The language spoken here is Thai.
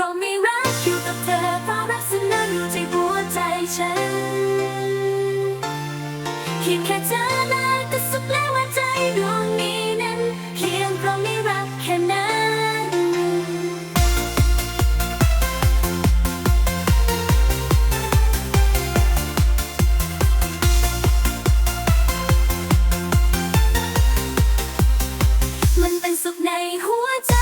ราะมีรักอยู่กับเธอเพราะรักสนั้นอยู่ในหัวใจฉันเพียงแค่เธอหน้าก็สุขแล้วว่าใจดวงนี้นั้นเพียงเพราะมีรักแค่นั้นมันเป็นสุขในหัวใจ